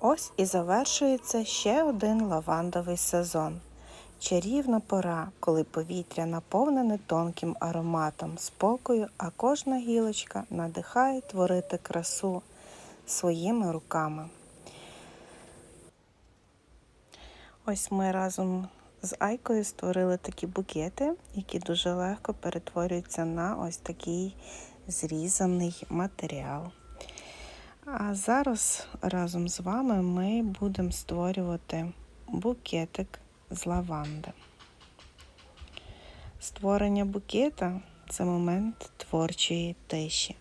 Ось і завершується ще один лавандовий сезон. Чарівна пора, коли повітря наповнене тонким ароматом спокою, а кожна гілочка надихає творити красу своїми руками. Ось ми разом з Айкою створили такі букети, які дуже легко перетворюються на ось такий зрізаний матеріал. А зараз разом з вами ми будемо створювати букетик з лаванди. Створення букета це момент творчої тиші,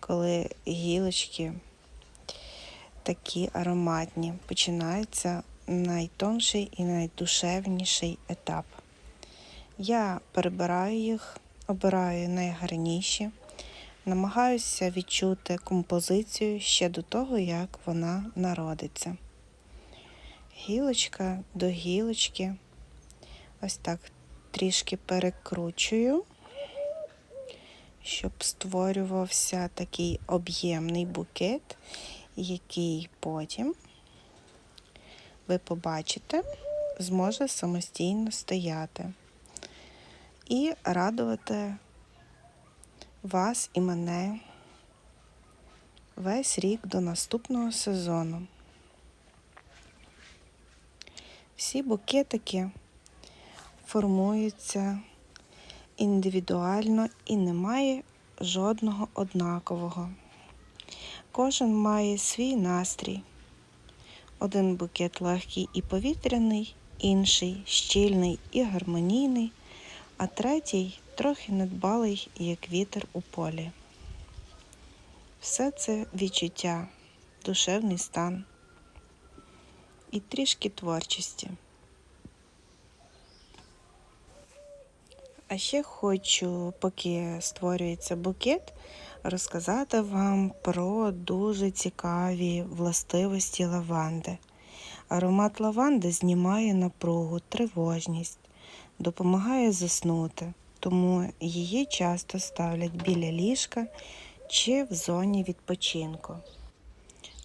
коли гілочки такі ароматні, починається найтонший і найдушевніший етап. Я перебираю їх, обираю найгарніші, намагаюся відчути композицію ще до того, як вона народиться. Гілочка до гілочки, ось так трішки перекручую, щоб створювався такий об'ємний букет, який потім ви побачите, зможе самостійно стояти і радувати вас і мене весь рік до наступного сезону. Всі букетики формуються індивідуально і немає жодного однакового. Кожен має свій настрій. Один букет легкий і повітряний, інший щільний і гармонійний, а третій трохи недбалий, як вітер у полі. Все це відчуття, душевний стан і трішки творчості. А ще хочу, поки створюється букет, розказати вам про дуже цікаві властивості лаванди. Аромат лаванди знімає напругу, тривожність, допомагає заснути, тому її часто ставлять біля ліжка чи в зоні відпочинку.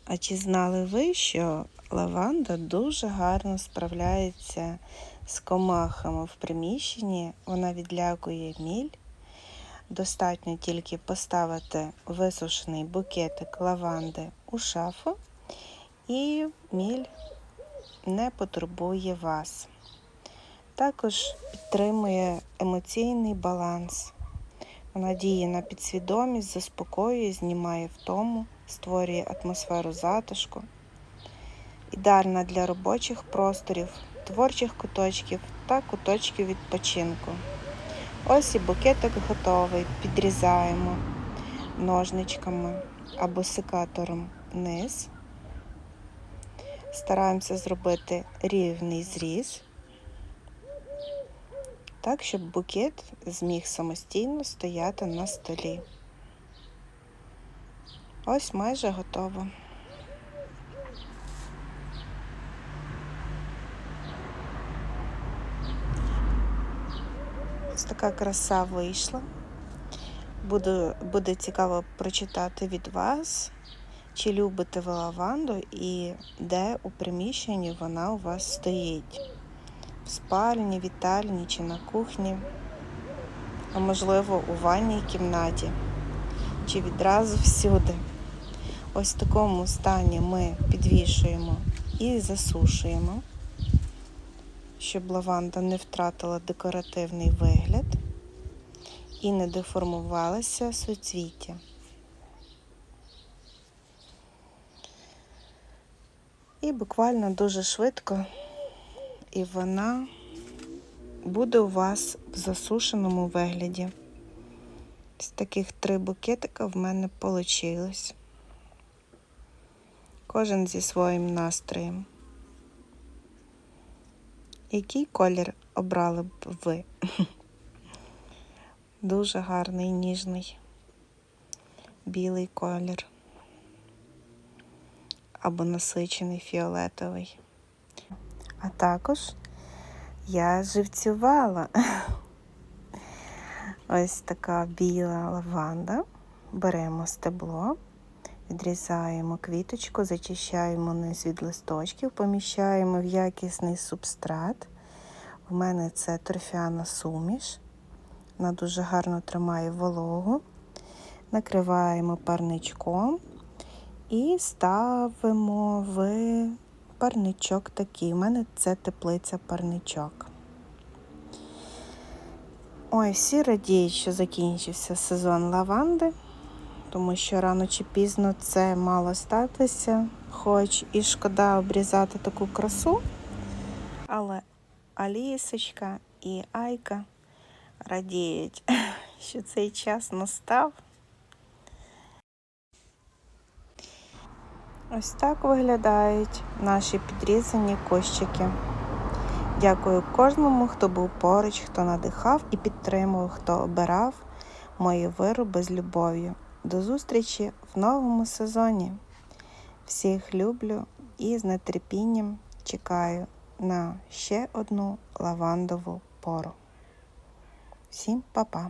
А чи знали ви, що лаванда дуже гарно справляється з комахами в приміщенні, вона відлякує міль? Достатньо тільки поставити висушений букетик лаванди у шафу, і міль не потурбує вас. Також підтримує емоційний баланс. Вона діє на підсвідомість, заспокоює, знімає втому, створює атмосферу затишку. Ідеальна для робочих просторів, творчих куточків та куточків відпочинку. Ось і букетик готовий. Підрізаємо ножничками або секатором низ. Стараємося зробити рівний зріз, так, щоб букет зміг самостійно стояти на столі. Ось майже готово. Ось така краса вийшла. Буду, Буде цікаво прочитати від вас, чи любите ви лаванду і де у приміщенні вона у вас стоїть. Спальні, вітальні чи на кухні, а можливо у ванній кімнаті, чи відразу всюди. Ось в такому стані ми підвішуємо і засушуємо щоб лаванда не втратила декоративний вигляд і не деформувалося суцвіття. І буквально дуже швидко, і вона буде у вас в засушеному вигляді. З таких три букетика в мене вийшло. Кожен зі своїм настроєм. Який колір обрали б ви? Дуже гарний, ніжний, білий колір або насичений фіолетовий. А також я живцювала ось така біла лаванда. Беремо стебло, Відрізаємо квіточку, зачищаємо низ від листочків, поміщаємо в якісний субстрат. У мене це торфяна суміш. Вона дуже гарно тримає вологу. Накриваємо парничком і ставимо в парничок такий. У мене це теплиця парничок. Ой, всі радіють, що закінчився сезон лаванди, тому що рано чи пізно це мало статися, хоч і шкода обрізати таку красу, але Алісочка і Айка радіють, що цей час настав. Ось так виглядають наші підрізані кущики. Дякую кожному, хто був поруч, хто надихав і підтримував, хто обирав мої вироби з любов'ю. До зустрічі в новому сезоні. Всіх люблю і з нетерпінням чекаю на ще одну лавандову пору. Всім па-па!